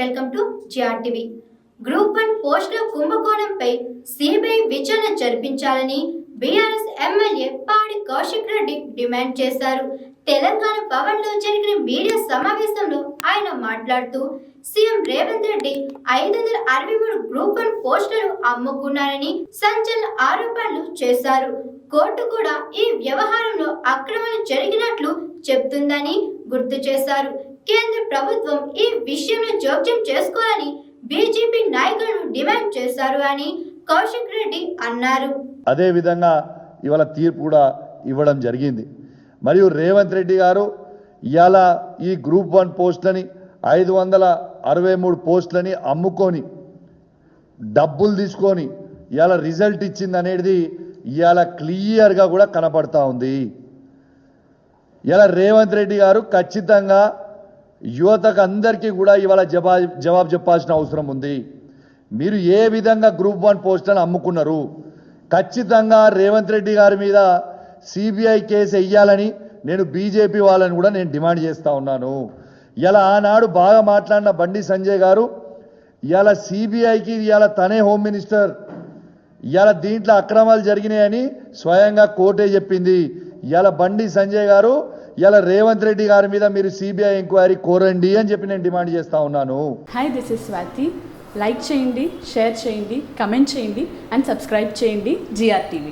Welcome to GRTV group one పోస్టుల కుంభకోణంపై CBI విచారణ జరిపించాలని బీఆర్ఎస్ ఎమ్మెల్యే పాడి కౌశిక్ రెడ్డి డిమాండ్ చేశారు. తెలంగాణ భవన్లో జరిగిన మీడియా సమావేశంలో ఆయన మాట్లాడుతూ సీఎం రేవంత్ రెడ్డి ఐదు వందల అరవై మూడు గ్రూప్ వన్ పోస్టులు అమ్ముకున్నారని సంచలన ఆరోపణలు చేశారు. కోర్టు కూడా ఈ వ్యవహారంలో అక్రమాలు జరిగినట్లు చెప్తుందని గుర్తు చేశారు. కేంద్ర ప్రభుత్వం ఈ విషయంలో జోక్యం చేసుకోవాలని బీజేపీ నాయకులు డిమాండ్ చేశారు అని కౌశిక్ రెడ్డి అన్నారు. అదేవిధంగా ఇవాళ తీర్పు కూడా ఇవ్వడం జరిగింది. మరియు రేవంత్ రెడ్డి గారు ఇవాళ ఈ గ్రూప్ వన్ పోస్టులని ఐదు వందల అరవై మూడు పోస్టులని అమ్ముకొని డబ్బులు తీసుకొని ఇవాళ రిజల్ట్ ఇచ్చింది అనేది ఇవాళ క్లియర్గా కూడా కనపడతా ఉంది. ఇలా రేవంత్ రెడ్డి గారు ఖచ్చితంగా యువతకు అందరికీ కూడా ఇవాళ జవా జవాబు చెప్పాల్సిన అవసరం ఉంది. మీరు ఏ విధంగా గ్రూప్ వన్ పోస్టులను అమ్ముకున్నారు? ఖచ్చితంగా రేవంత్ రెడ్డి గారి మీద సిబిఐ కేసు వెయ్యాలని నేను బీజేపీ వాళ్ళని కూడా నేను డిమాండ్ చేస్తా ఉన్నాను. ఇలా ఆనాడు బాగా మాట్లాడిన బండి సంజయ్ గారు ఇలా సిబిఐకి ఇలా తనే హోమ్ మినిస్టర్ ఇలా దీంట్లో అక్రమాలు జరిగినాయని స్వయంగా కోర్టే చెప్పింది. ఇలా బండి సంజయ్ గారు ఇలా రేవంత్ రెడ్డి గారి మీద మీరు సిబిఐ ఎంక్వైరీ కోరండి అని చెప్పి నేను డిమాండ్ చేస్తా ఉన్నాను. Hi this is Swathi like చేయండి షేర్ చేయండి కమెంట్ చేయండి అండ్ సబ్స్క్రైబ్ చేయండి జిఆర్ టీవీ